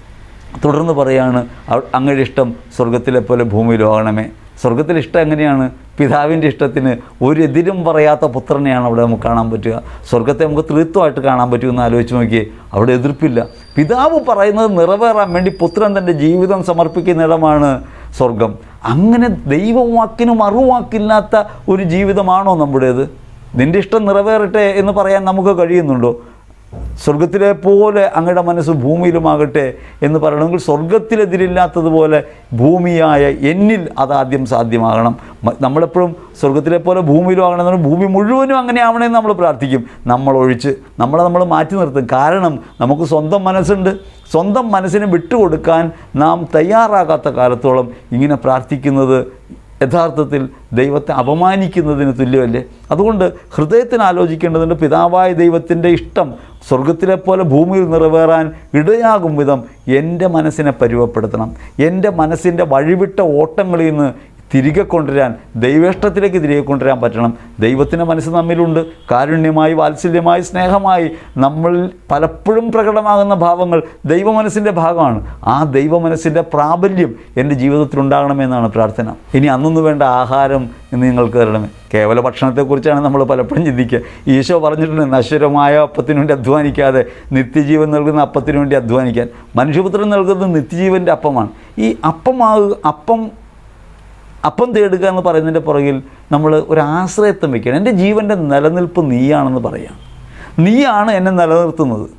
തുടർന്ന് പറയാണ് അങ്ങയുടെ ഇഷ്ടം സ്വർഗത്തിലെ പോലെ ഭൂമിയിലും ആകണമേ. സ്വർഗത്തിലെ ഇഷ്ടം എങ്ങനെയാണ്? പിതാവിന്റെ ഇഷ്ടത്തിന് ഒരു എതിരും പറയാത്ത പുത്രനെയാണ് അവിടെ നമുക്ക് കാണാൻ പറ്റുക. സ്വർഗത്തെ നമുക്ക് തൃത്വമായിട്ട് കാണാൻ പറ്റുമെന്ന് ആലോചിച്ച് നോക്കിയേ അവിടെ എതിർപ്പില്ല. പിതാവ് പറയുന്നത് നിറവേറാൻ വേണ്ടി പുത്രൻ തന്റെ ജീവിതം സമർപ്പിക്കുന്ന ഇടമാണ് സ്വർഗം അങ്ങനെ ദൈവവാക്കിനും മറുവാക്കില്ലാത്ത ഒരു ജീവിതമാണോ നമ്മുടേത്? നിന്റെ ഇഷ്ടം നിറവേറട്ടെ എന്ന് പറയാൻ നമുക്ക് കഴിയുന്നുണ്ടോ? സ്വർഗത്തിലെ പോലെ അങ്ങയുടെ മനസ്സ് ഭൂമിയിലുമാകട്ടെ എന്ന് പറയണമെങ്കിൽ സ്വർഗത്തിലെതിരില്ലാത്തതുപോലെ ഭൂമിയായ എന്നിൽ അതാദ്യം സാധ്യമാകണം. നമ്മളെപ്പോഴും സ്വർഗത്തിലെ പോലെ ഭൂമിയിലും ആകണമെന്ന് പറഞ്ഞാൽ ഭൂമി മുഴുവനും അങ്ങനെ ആവണമെന്ന് നമ്മൾ പ്രാർത്ഥിക്കും. നമ്മളൊഴിച്ച് നമ്മളെ നമ്മൾ മാറ്റി നിർത്തും. കാരണം നമുക്ക് സ്വന്തം മനസ്സുണ്ട്. സ്വന്തം മനസ്സിനെ വിട്ടുകൊടുക്കാൻ നാം തയ്യാറാകാത്ത കാലത്തോളം ഇങ്ങനെ പ്രാർത്ഥിക്കുന്നത് യഥാർത്ഥത്തിൽ ദൈവത്തെ അപമാനിക്കുന്നതിന് തുല്യമല്ലേ? അതുകൊണ്ട് ഹൃദയത്തിന് ആലോചിക്കേണ്ടതുണ്ട് പിതാവായ ദൈവത്തിന്റെ ഇഷ്ടം സ്വർഗത്തിലെ പോലെ ഭൂമിയിൽ നിറവേറാൻ ഇടയാകും വിധം എന്റെ മനസ്സിനെ പരുവപ്പെടുത്തണം എന്റെ മനസ്സിന്റെ വഴിവിട്ട ഓട്ടങ്ങളിൽ നിന്ന് തിരികെ കൊണ്ടുവരാൻ ദൈവേഷ്ടത്തിലേക്ക് തിരികെ കൊണ്ടുവരാൻ പറ്റണം. ദൈവത്തിന്റെ മനസ്സ് നമ്മിലുണ്ട്. കാരുണ്യമായി വാത്സല്യമായി സ്നേഹമായി നമ്മൾ പലപ്പോഴും പ്രകടമാകുന്ന ഭാവങ്ങൾ ദൈവ മനസ്സിന്റെ ഭാഗമാണ്. ആ ദൈവ മനസ്സിന്റെ പ്രാബല്യം എന്റെ ജീവിതത്തിൽ ഉണ്ടാകണമെന്നാണ് പ്രാർത്ഥന. ഇനി അന്നൊന്നും വേണ്ട ആഹാരം എന്ന് നിങ്ങൾക്ക് തരണമേ കേവല ഭക്ഷണത്തെക്കുറിച്ചാണ് നമ്മൾ പലപ്പോഴും ചിന്തിക്കുക. ഈശോ പറഞ്ഞിട്ടുണ്ട് നശ്വരമായ അപ്പത്തിന് വേണ്ടി അധ്വാനിക്കാതെ നിത്യജീവൻ നൽകുന്ന അപ്പത്തിനു വേണ്ടി അധ്വാനിക്കാൻ. മനുഷ്യപുത്രൻ നൽകുന്നത് നിത്യജീവന്റെ അപ്പമാണ്. ഈ അപ്പമാകുക അപ്പം അപ്പം തേടുക എന്ന് പറയുന്നതിന്റെ പുറകിൽ നമ്മൾ ഒരു ആശ്രയത്വം വയ്ക്കണം എന്റെ ജീവന്റെ നിലനിൽപ്പ് നീയാണെന്ന് പറയാം. നീയാണ് എന്നെ നിലനിർത്തുന്നത്.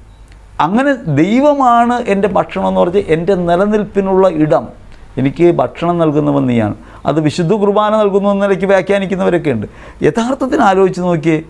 അങ്ങനെ ദൈവമാണ് എന്റെ ഭക്ഷണം എന്ന് പറഞ്ഞാൽ എന്റെ നിലനിൽപ്പിനുള്ള ഇടം. എനിക്ക് ഭക്ഷണം നൽകുന്നവൻ നീയാണ്. അത് വിശുദ്ധ കുർബാന നൽകുന്നു നിലയ്ക്ക് വ്യാഖ്യാനിക്കുന്നവരൊക്കെ ഉണ്ട്. യഥാർത്ഥത്തിന് ആലോചിച്ച് നോക്കിയേ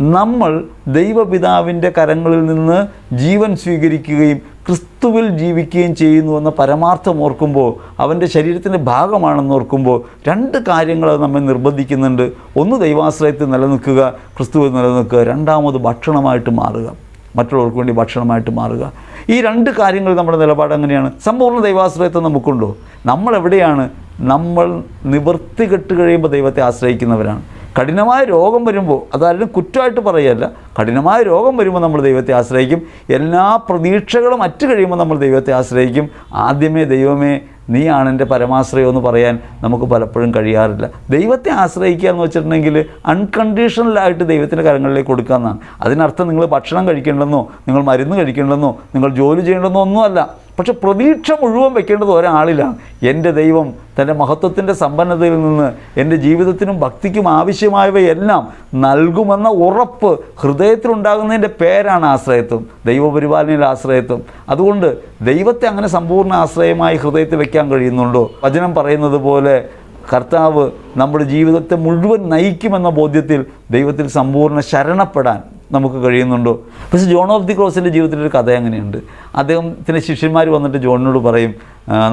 നമ്മൾ ദൈവപിതാവിന്റെ കരങ്ങളിൽ നിന്ന് ജീവൻ സ്വീകരിക്കുകയും ക്രിസ്തുവിൽ ജീവിക്കുകയും ചെയ്യുന്നു എന്ന പരമാർത്ഥം ഓർക്കുമ്പോൾ അവന്റെ ശരീരത്തിന്റെ ഭാഗമാണെന്ന് ഓർക്കുമ്പോൾ രണ്ട് കാര്യങ്ങൾ നമ്മെ നിർബന്ധിക്കുന്നുണ്ട്. ഒന്ന് ദൈവാശ്രയത്തിൽ നിലനിൽക്കുക ക്രിസ്തുവിൽ നിലനിൽക്കുക. രണ്ടാമത് ഭക്ഷണമായിട്ട് മാറുക. മറ്റുള്ളവർക്ക് വേണ്ടി ഭക്ഷണമായിട്ട് മാറുക. ഈ രണ്ട് കാര്യങ്ങൾ നമ്മുടെ നിലപാട് എങ്ങനെയാണ്? സമ്പൂർണ ദൈവാശ്രയത്വം നമുക്കുണ്ടോ? നമ്മളെവിടെയാണ്? നമ്മൾ നിവൃത്തി കെട്ട് കഴിയുമ്പോൾ ദൈവത്തെ ആശ്രയിക്കുന്നവരാണ്. കഠിനമായ രോഗം വരുമ്പോൾ അതാരും കുറ്റമായിട്ട് പറയുകയല്ല കഠിനമായ രോഗം വരുമ്പോൾ നമ്മൾ ദൈവത്തെ ആശ്രയിക്കും. എല്ലാ പ്രതീക്ഷകളും അറ്റു കഴിയുമ്പോൾ നമ്മൾ ദൈവത്തെ ആശ്രയിക്കും. ആദ്യമേ ദൈവമേ നീയാണ് എന്റെ പരമാശ്രയം എന്ന് പറയാൻ നമുക്ക് പലപ്പോഴും കഴിയാറില്ല. ദൈവത്തെ ആശ്രയിക്കുക എന്ന് വെച്ചിട്ടുണ്ടെങ്കിൽ അൺകണ്ടീഷണലായിട്ട് ദൈവത്തിന്റെ കരങ്ങളിലേക്ക് കൊടുക്കുക എന്നാണ്. അതിനർത്ഥം നിങ്ങൾ ഭക്ഷണം കഴിക്കേണ്ടെന്നോ നിങ്ങൾ മരുന്ന് കഴിക്കേണ്ടെന്നോ നിങ്ങൾ ജോലി ചെയ്യേണ്ടെന്നോ ഒന്നുമല്ല. പക്ഷെ പ്രതീക്ഷ മുഴുവൻ വെക്കേണ്ടത് ഒരാളിലാണ്. എന്റെ ദൈവം തന്റെ മഹത്വത്തിന്റെ സമ്പന്നതയിൽ നിന്ന് എന്റെ ജീവിതത്തിനും ഭക്തിക്കും ആവശ്യമായവയെല്ലാം നൽകുമെന്ന ഉറപ്പ് ഹൃദയത്തിലുണ്ടാകുന്നതിന്റെ പേരാണ് ആശ്രയത്വം ദൈവപരിപാലനയിൽ ആശ്രയത്വം. അതുകൊണ്ട് ദൈവത്തെ അങ്ങനെ സമ്പൂർണ ആശ്രയമായി ഹൃദയത്തിൽ വെക്കാൻ കഴിയുന്നുണ്ടോ? വചനം പറയുന്നത് പോലെ കർത്താവ് നമ്മുടെ ജീവിതത്തെ മുഴുവൻ നയിക്കുമെന്ന ബോധ്യത്തിൽ ദൈവത്തിൽ സമ്പൂർണ ശരണപ്പെടാൻ നമുക്ക് കഴിയുന്നുണ്ടോ? പക്ഷേ ജോൺ ഓഫ് ദി ക്രോസിന്റെ ജീവിതത്തിലൊരു കഥ അങ്ങനെയുണ്ട്. അദ്ദേഹത്തിന് ശിഷ്യന്മാർ വന്നിട്ട് ജോണിനോട് പറയും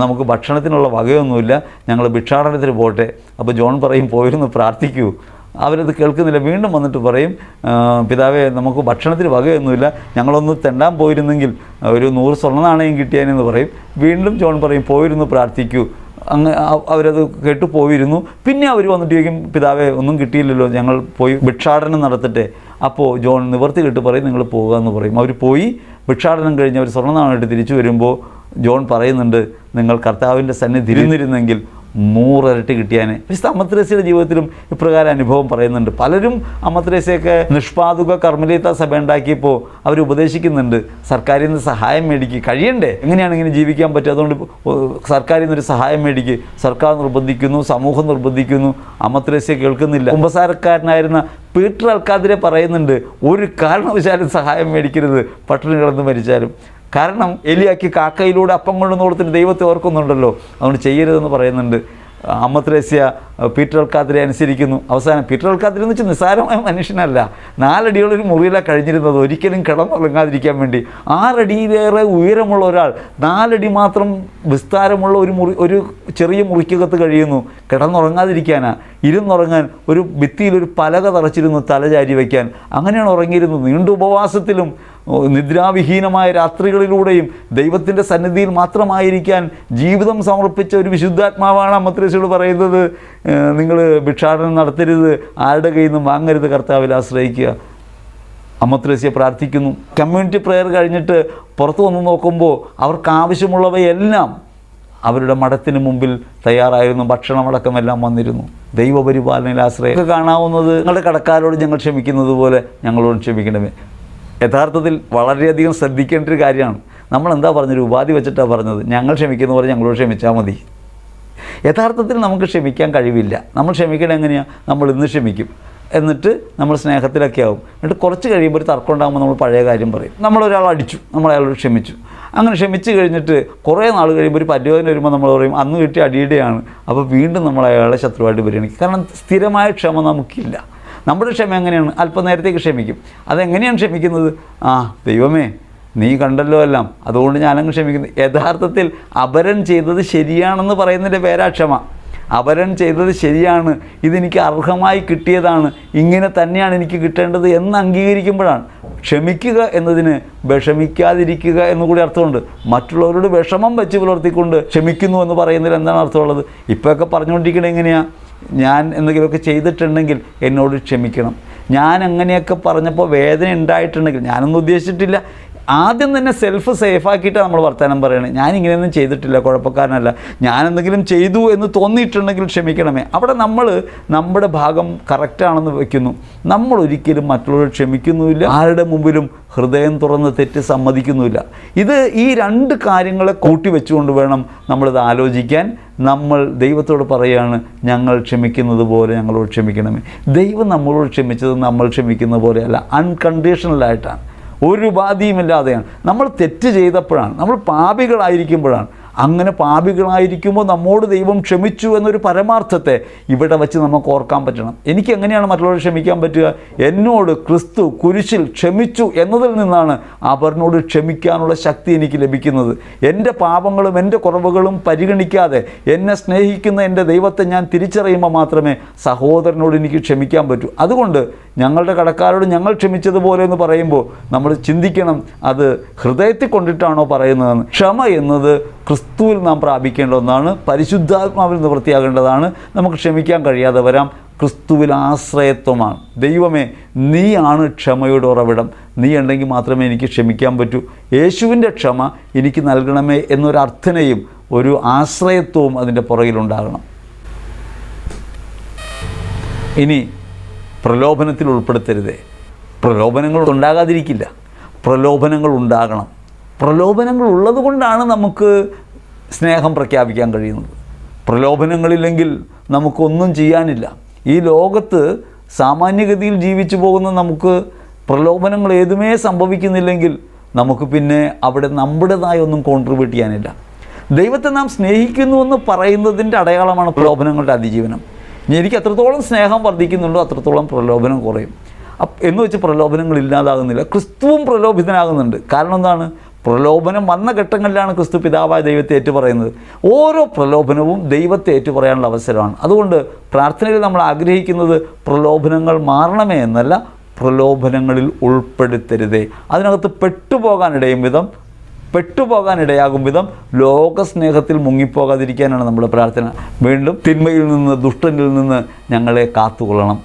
നമുക്ക് ഭക്ഷണത്തിനുള്ള വകയൊന്നുമില്ല ഞങ്ങൾ ഭിക്ഷാടനത്തിന് പോട്ടെ. അപ്പോൾ ജോൺ പറയും പോയിരുന്നു പ്രാർത്ഥിക്കൂ. അവരത് കേൾക്കുന്നില്ല. വീണ്ടും വന്നിട്ട് പറയും പിതാവേ നമുക്ക് ഭക്ഷണത്തിന് വകയൊന്നുമില്ല ഞങ്ങളൊന്ന് തെണ്ടാൻ പോയിരുന്നെങ്കിൽ ഒരു നൂറ് സ്വർണ നാണയം കിട്ടിയാനെന്ന് പറയും. വീണ്ടും ജോൺ പറയും പോയിരുന്നു പ്രാർത്ഥിക്കൂ. അങ്ങ് അവരത് കേട്ടു പോയിരുന്നു. പിന്നെ അവർ വന്നിട്ട് ചോദിക്കും പിതാവെ ഒന്നും കിട്ടിയില്ലല്ലോ. ഞങ്ങൾ പോയി ഭിക്ഷാടനം നടത്തട്ടെ. അപ്പോൾ ജോൺ നിവർത്തി കിട്ട് പറയും നിങ്ങൾ പോകുക എന്ന് പറയും. അവർ പോയി ഭിക്ഷാടനം കഴിഞ്ഞ് അവർ സ്വർണനാണായിട്ട് തിരിച്ചു വരുമ്പോൾ ജോൺ പറയുന്നുണ്ട് നിങ്ങൾ കർത്താവിന്റെ സന്നിധി ഇരുന്നിരുന്നെങ്കിൽ നൂറരട്ടി കിട്ടിയാനെ. വിശുദ്ധ അമ്മത്രേസ്യയുടെ ജീവിതത്തിലും ഇപ്രകാരം അനുഭവം പറയുന്നുണ്ട്. പലരും അമ്മത്രേസ്യൊക്കെ നിഷ്പാതുക കർമ്മലീത്ത സഭ ഉണ്ടാക്കിയപ്പോൾ അവർ ഉപദേശിക്കുന്നുണ്ട്. സർക്കാരിൽ നിന്ന് സഹായം മേടിക്കുക കഴിയണ്ടേ? എങ്ങനെയാണ് ഇങ്ങനെ ജീവിക്കാൻ പറ്റുക? അതുകൊണ്ട് സർക്കാരിൽ നിന്നൊരു സഹായം മേടിക്കുക സർക്കാർ നിർബന്ധിക്കുന്നു സമൂഹം നിർബന്ധിക്കുന്നു. അമ്മത്രേസ്യ കേൾക്കുന്നില്ല. കുമ്പസാരക്കാരനായിരുന്ന പീറ്റർ അൽക്കാതിരെ പറയുന്നുണ്ട് ഒരു കാരണവശാലും സഹായം മേടിക്കരുത്. പട്ടിണി കിടന്ന് മരിച്ചാലും. കാരണം എലിയാക്കി കാക്കയിലൂടെ അപ്പം കൊണ്ടുവന്ന് കൊടുത്തിട്ട് ദൈവത്തെ ഓർക്കുന്നുണ്ടല്ലോ. അതുകൊണ്ട് ചെയ്യരുതെന്ന് പറയുന്നുണ്ട്. അമ്മത്രേസ്യ പീറ്റർ അൽക്കാതിരെ അനുസരിക്കുന്നു. അവസാനം പീറ്റർ അൽക്കാത്തിരി എന്ന് വെച്ചാൽ നിസ്സാരമായ മനുഷ്യനല്ല. നാലടിയുള്ളൊരു മുറിയിലാണ് കഴിഞ്ഞിരുന്നത്. ഒരിക്കലും കിടന്നുറങ്ങാതിരിക്കാൻ വേണ്ടി. ആറടിയിലേറെ ഉയരമുള്ള ഒരാൾ. നാലടി മാത്രം വിസ്താരമുള്ള ഒരു മുറി ഒരു ചെറിയ മുറിക്കകത്ത് കഴിയുന്നു. കിടന്നുറങ്ങാതിരിക്കാനാ. ഇരുന്നുറങ്ങാൻ ഒരു ഭിത്തിയിൽ ഒരു പലക തറച്ചിരുന്നു തലചാരി വയ്ക്കാൻ. അങ്ങനെയാണ് ഉറങ്ങിയിരുന്നത്. നീണ്ട ഉപവാസത്തിലും നിദ്രാവിഹീനമായ രാത്രികളിലൂടെയും ദൈവത്തിന്റെ സന്നിധിയിൽ മാത്രമായിരിക്കാൻ ജീവിതം സമർപ്പിച്ച ഒരു വിശുദ്ധാത്മാവാണ് അമ്മത്രേശയോട് പറയുന്നത്. നിങ്ങൾ ഭിക്ഷാടനം നടത്തരുത് ആരുടെ കയ്യിൽ നിന്നും വാങ്ങരുത് കർത്താവിൽ ആശ്രയിക്കുക. അമ്മത്രേസ്യ പ്രാർത്ഥിക്കുന്നു. കമ്മ്യൂണിറ്റി പ്രെയർ കഴിഞ്ഞിട്ട് പുറത്തു വന്ന് നോക്കുമ്പോൾ അവർക്ക് ആവശ്യമുള്ളവയെല്ലാം അവരുടെ മഠത്തിന് മുമ്പിൽ തയ്യാറായിരുന്നു. ഭക്ഷണമടക്കമെല്ലാം വന്നിരുന്നു. ദൈവപരിപാലനയിൽ ആശ്രയം. കാണാവുന്നത് ഞങ്ങളുടെ കടക്കാരോട് ഞങ്ങൾ ക്ഷമിക്കുന്നത് പോലെ ഞങ്ങളോട് ക്ഷമിക്കണമേ. യഥാർത്ഥത്തിൽ വളരെയധികം ശ്രദ്ധിക്കേണ്ട ഒരു കാര്യമാണ്. നമ്മൾ എന്താ പറഞ്ഞൊരു ഉപാധി വെച്ചിട്ടാണ് പറഞ്ഞത്. ഞങ്ങൾ ക്ഷമിക്കുന്ന പോലെ ഞങ്ങളോട് ക്ഷമിച്ചാൽ മതി. യഥാർത്ഥത്തിൽ നമുക്ക് ക്ഷമിക്കാൻ കഴിവില്ല. നമ്മൾ ക്ഷമിക്കണം എങ്ങനെയാണ് നമ്മൾ ഇന്ന് ക്ഷമിക്കും. എന്നിട്ട് നമ്മൾ സ്നേഹത്തിലൊക്കെ ആവും. എന്നിട്ട് കുറച്ച് കഴിയുമ്പോൾ ഒരു തർക്കം ഉണ്ടാകുമ്പോൾ നമ്മൾ പഴയ കാര്യം പറയും. നമ്മളൊരാൾ അടിച്ചു. നമ്മൾ അയാളോട് ക്ഷമിച്ചു. അങ്ങനെ ക്ഷമിച്ച് കഴിഞ്ഞിട്ട് കുറേ നാൾ കഴിയുമ്പോൾ ഒരു പരിശോധന വരുമ്പോൾ നമ്മൾ പറയും അന്ന് കിട്ടിയ അടിയുടെയാണ്. അപ്പോൾ വീണ്ടും നമ്മൾ അയാളെ ശത്രുവായിട്ട് പരിഗണിക്കും. കാരണം സ്ഥിരമായ ക്ഷമ നമുക്കില്ല. നമ്മുടെ ക്ഷമ എങ്ങനെയാണ്? അല്പനേരത്തേക്ക് ക്ഷമിക്കും. അതെങ്ങനെയാണ് ക്ഷമിക്കുന്നത്? ആ ദൈവമേ നീ കണ്ടല്ലോ എല്ലാം. അതുകൊണ്ട് ഞാനങ്ങ് ക്ഷമിക്കുന്നു. യഥാർത്ഥത്തിൽ അപരൻ ചെയ്തത് ശരിയാണെന്ന് പറയുന്നതിന്റെ പേരാ ക്ഷമ. അപരൻ ചെയ്തത് ശരിയാണ്. ഇതെനിക്ക് അർഹമായി കിട്ടിയതാണ്. ഇങ്ങനെ തന്നെയാണ് എനിക്ക് കിട്ടേണ്ടത് എന്ന് അംഗീകരിക്കുമ്പോഴാണ്. ക്ഷമിക്കുക എന്നതിന് വിഷമിക്കാതിരിക്കുക എന്നുകൂടി അർത്ഥമുണ്ട്. മറ്റുള്ളവരോട് വിഷമം വെച്ച് പുലർത്തിക്കൊണ്ട് ക്ഷമിക്കുന്നു എന്ന് പറയുന്നതിൽ എന്താണ് അർത്ഥമുള്ളത്? ഇപ്പോഴൊക്കെ പറഞ്ഞുകൊണ്ടിരിക്കണത് എങ്ങനെയാണ് ഞാൻ എന്തെങ്കിലുമൊക്കെ ചെയ്തിട്ടുണ്ടെങ്കിൽ എന്നോട് ക്ഷമിക്കണം. ഞാൻ അങ്ങനെയൊക്കെ പറഞ്ഞപ്പോൾ വേദന ഉണ്ടായിട്ടുണ്ടെങ്കിൽ ഞാനൊന്നും ഉദ്ദേശിച്ചിട്ടില്ല. ആദ്യം തന്നെ സെൽഫ് സേഫാക്കിയിട്ടാണ് നമ്മൾ വർത്തമാനം പറയുന്നത് ഞാൻ ഇങ്ങനെയൊന്നും ചെയ്തിട്ടില്ല കുഴപ്പക്കാരനല്ല. ഞാൻ എന്തെങ്കിലും ചെയ്തു എന്ന് തോന്നിയിട്ടുണ്ടെങ്കിൽ ക്ഷമിക്കണമേ. അവിടെ നമ്മൾ നമ്മുടെ ഭാഗം കറക്റ്റാണെന്ന് വയ്ക്കുന്നു നമ്മൾ ഒരിക്കലും മറ്റുള്ളവർ ക്ഷമിക്കുന്നുമില്ല. ആരുടെ മുമ്പിലും ഹൃദയം തുറന്ന് തെറ്റ് സമ്മതിക്കുന്നുമില്ല. ഇത് ഈ രണ്ട് കാര്യങ്ങളെ കൂട്ടി വെച്ചുകൊണ്ട് വേണം നമ്മളിത് ആലോചിക്കാൻ. നമ്മൾ ദൈവത്തോട് പറയുകയാണ് ഞങ്ങൾ ക്ഷമിക്കുന്നത് പോലെ ഞങ്ങളോട് ക്ഷമിക്കണമേ. ദൈവം നമ്മളോട് ക്ഷമിച്ചത് നമ്മൾ ക്ഷമിക്കുന്ന പോലെയല്ല അൺകണ്ടീഷണലായിട്ടാണ് ഒരു ഉപാധിയുമില്ലാതെയാണ്. നമ്മൾ തെറ്റ് ചെയ്തപ്പോഴാണ് നമ്മൾ പാപികളായിരിക്കുമ്പോഴാണ് അങ്ങനെ പാപികളായിരിക്കുമ്പോൾ നമ്മോട് ദൈവം ക്ഷമിച്ചു എന്നൊരു പരമാർത്ഥത്തെ ഇവിടെ വെച്ച് നമുക്ക് ഓർക്കാൻ പറ്റണം. എനിക്ക് എങ്ങനെയാണ് മറ്റുള്ളവരെ ക്ഷമിക്കാൻ പറ്റുക? എന്നോട് ക്രിസ്തു കുരിശിൽ ക്ഷമിച്ചു എന്നതിൽ നിന്നാണ് അവരിനോട് ക്ഷമിക്കാനുള്ള ശക്തി എനിക്ക് ലഭിക്കുന്നത്. എന്റെ പാപങ്ങളും എന്റെ കുറവുകളും പരിഗണിക്കാതെ എന്നെ സ്നേഹിക്കുന്ന എന്റെ ദൈവത്തെ ഞാൻ തിരിച്ചറിയുമ്പോൾ മാത്രമേ സഹോദരനോട് എനിക്ക് ക്ഷമിക്കാൻ പറ്റൂ. അതുകൊണ്ട് ഞങ്ങളുടെ കടക്കാരോട് ഞങ്ങൾ ക്ഷമിച്ചതുപോലെ എന്ന് പറയുമ്പോൾ നമ്മൾ ചിന്തിക്കണം അത് ഹൃദയത്തിൽ കൊണ്ടിട്ടാണോ പറയുന്നതെന്ന്. ക്ഷമ എന്നത് ക്രിസ്തുവിൽ നാം പ്രാപിക്കേണ്ട ഒന്നാണ്. പരിശുദ്ധാത്മാവിൽ നിവൃത്തിയാകേണ്ടതാണ് നമുക്ക് ക്ഷമിക്കാൻ കഴിയാതെ വരാം. ക്രിസ്തുവിൽ ആശ്രയത്വമാണ്. ദൈവമേ നീയാണ് ക്ഷമയുടെ ഉറവിടം. നീ ഉണ്ടെങ്കിൽ മാത്രമേ എനിക്ക് ക്ഷമിക്കാൻ പറ്റൂ. യേശുവിന്റെ ക്ഷമ എനിക്ക് നൽകണമേ എന്നൊരു അർത്ഥനയും ഒരു ആശ്രയത്വവും അതിന്റെ പുറകിലുണ്ടാകണം. ഇനി പ്രലോഭനത്തിൽ ഉൾപ്പെടുത്തരുതേ. പ്രലോഭനങ്ങൾ ഉണ്ടാകാതിരിക്കില്ല. പ്രലോഭനങ്ങൾ ഉണ്ടാകണം. പ്രലോഭനങ്ങൾ ഉള്ളതുകൊണ്ടാണ് നമുക്ക് സ്നേഹം പ്രഖ്യാപിക്കാൻ കഴിയുന്നത്. പ്രലോഭനങ്ങളില്ലെങ്കിൽ നമുക്കൊന്നും ചെയ്യാനില്ല. ഈ ലോകത്ത് സാമാന്യഗതിയിൽ ജീവിച്ചു പോകുന്ന നമുക്ക് പ്രലോഭനങ്ങൾ ഏതുമേ സംഭവിക്കുന്നില്ലെങ്കിൽ നമുക്ക് പിന്നെ അവിടെ നമ്മുടേതായ ഒന്നും കോൺട്രിബ്യൂട്ട് ചെയ്യാനില്ല. ദൈവത്തെ നാം സ്നേഹിക്കുന്നുവെന്ന് പറയുന്നതിന്റെ അടയാളമാണ് പ്രലോഭനങ്ങളുടെ അതിജീവനം. എനിക്ക് എത്രത്തോളം സ്നേഹം വർദ്ധിക്കുന്നുണ്ടോ അത്രത്തോളം പ്രലോഭനം കുറയും. എന്ന് വെച്ച് പ്രലോഭനങ്ങൾ ഇല്ലാതാകുന്നില്ല. ക്രിസ്തുവും പ്രലോഭിതനാകുന്നുണ്ട്. കാരണം എന്താണ്? പ്രലോഭനം വന്ന ഘട്ടങ്ങളിലാണ് ക്രിസ്തു പിതാവായ ദൈവത്തെ ഏറ്റുപറയുന്നത്. ഓരോ പ്രലോഭനവും ദൈവത്തെ ഏറ്റുപറയാനുള്ള അവസരമാണ്. അതുകൊണ്ട് പ്രാർത്ഥനയിൽ നമ്മൾ ആഗ്രഹിക്കുന്നത് പ്രലോഭനങ്ങൾ മാറണമേ എന്നല്ല പ്രലോഭനങ്ങളിൽ ഉൾപ്പെടുത്തരുതേ. അതിനകത്ത് പെട്ടുപോകാനിടയും വിധം പെട്ടുപോകാനിടയാകും വിധം ലോകസ്നേഹത്തിൽ മുങ്ങിപ്പോകാതിരിക്കാനാണ് നമ്മുടെ പ്രാർത്ഥന. വീണ്ടും തിന്മയിൽ നിന്ന് ദുഷ്ടനിൽ നിന്ന് ഞങ്ങളെ കാത്തുകൊള്ളണം.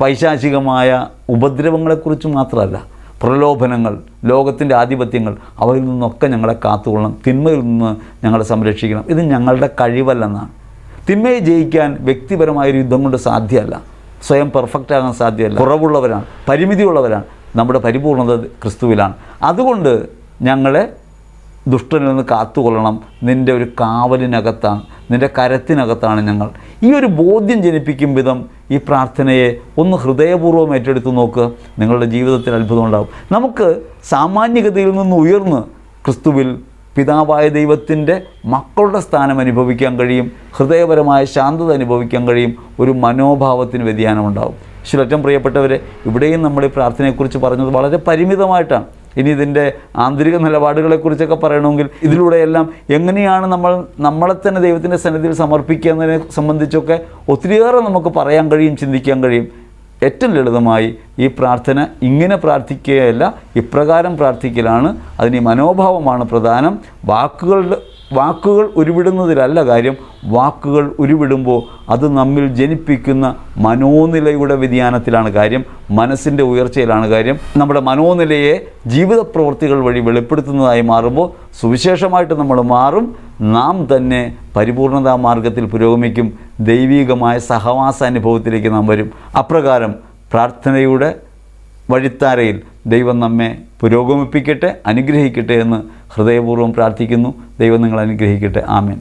പൈശാചികമായ ഉപദ്രവങ്ങളെക്കുറിച്ച് മാത്രമല്ല പ്രലോഭനങ്ങൾ ലോകത്തിന്റെ ആധിപത്യങ്ങൾ അവയിൽ നിന്നൊക്കെ ഞങ്ങളെ കാത്തുകൊള്ളണം തിന്മയിൽ നിന്ന് ഞങ്ങളെ സംരക്ഷിക്കണം. ഇത് ഞങ്ങളുടെ കഴിവല്ലെന്നാണ്. തിന്മയെ ജയിക്കാൻ വ്യക്തിപരമായൊരു യുദ്ധം കൊണ്ട് സാധ്യമല്ല. സ്വയം പെർഫെക്റ്റ് ആകാൻ സാധ്യമല്ല. കുറവുള്ളവരാണ് പരിമിതിയുള്ളവരാണ് നമ്മുടെ പരിപൂർണത ക്രിസ്തുവിലാണ്. അതുകൊണ്ട് ഞങ്ങളെ ദുഷ്ടനിൽ നിന്ന് കാത്തുകൊള്ളണം. നിന്റെ ഒരു കാവലിനകത്താണ്. നിന്റെ കരത്തിനകത്താണ് ഞങ്ങൾ. ഈ ഒരു ബോധ്യം ജനിപ്പിക്കും വിധം ഈ പ്രാർത്ഥനയെ ഒന്ന് ഹൃദയപൂർവം ഏറ്റെടുത്ത് നോക്കുക നിങ്ങളുടെ ജീവിതത്തിൽ അത്ഭുതം ഉണ്ടാകും നമുക്ക് സാമാന്യഗതിയിൽ നിന്ന് ഉയർന്ന് ക്രിസ്തുവിൽ പിതാവായ ദൈവത്തിന്റെ മക്കളുടെ സ്ഥാനം അനുഭവിക്കാൻ കഴിയും. ഹൃദയപരമായ ശാന്തത അനുഭവിക്കാൻ കഴിയും. ഒരു മനോഭാവത്തിന് വ്യതിയാനം ഉണ്ടാകും ശിലറ്റം പ്രിയപ്പെട്ടവരെ ഇവിടെയും നമ്മൾ ഈ പ്രാർത്ഥനയെക്കുറിച്ച് പറഞ്ഞത് വളരെ പരിമിതമായിട്ടാണ്. ഇനി ഇതിന്റെ ആന്തരിക നിലപാടുകളെക്കുറിച്ചൊക്കെ പറയണമെങ്കിൽ ഇതിലൂടെയെല്ലാം എങ്ങനെയാണ് നമ്മൾ നമ്മളെ തന്നെ ദൈവത്തിന്റെ സന്നിധിയിൽ സമർപ്പിക്കുക എന്നതിനെ സംബന്ധിച്ചൊക്കെ ഒത്തിരിയേറെ നമുക്ക് പറയാൻ കഴിയും ചിന്തിക്കാൻ കഴിയും. ഏറ്റവും ലളിതമായി ഈ പ്രാർത്ഥന ഇങ്ങനെ പ്രാർത്ഥിക്കുകയല്ല ഇപ്രകാരം പ്രാർത്ഥിക്കലാണ്. അതിന് മനോഭാവമാണ് പ്രധാനം. വാക്കുകളുടെ വാക്കുകൾ ഉരുവിടുന്നതിലല്ല കാര്യം. വാക്കുകൾ ഉരുവിടുമ്പോൾ അത് നമ്മിൽ ജനിപ്പിക്കുന്ന മനോനിലയുടെ വ്യതിയാനത്തിലാണ് കാര്യം. മനസ്സിന്റെ ഉയർച്ചയിലാണ് കാര്യം. നമ്മുടെ മനോനിലയെ ജീവിത പ്രവൃത്തികൾ വഴി വെളിപ്പെടുത്തുന്നതായി മാറുമ്പോൾ സുവിശേഷമായിട്ട് നമ്മൾ മാറും. നാം തന്നെ പരിപൂർണതാ മാർഗത്തിൽ പുരോഗമിക്കും. ദൈവീകമായ സഹവാസ അനുഭവത്തിലേക്ക് നാം വരും. അപ്രകാരം പ്രാർത്ഥനയുടെ വഴിത്താരയിൽ ദൈവം നമ്മെ പുരോഗമിപ്പിക്കട്ടെ അനുഗ്രഹിക്കട്ടെ എന്ന് ഹൃദയപൂർവം പ്രാർത്ഥിക്കുന്നു. ദൈവം നിങ്ങൾ അനുഗ്രഹിക്കട്ടെ. ആമേൻ.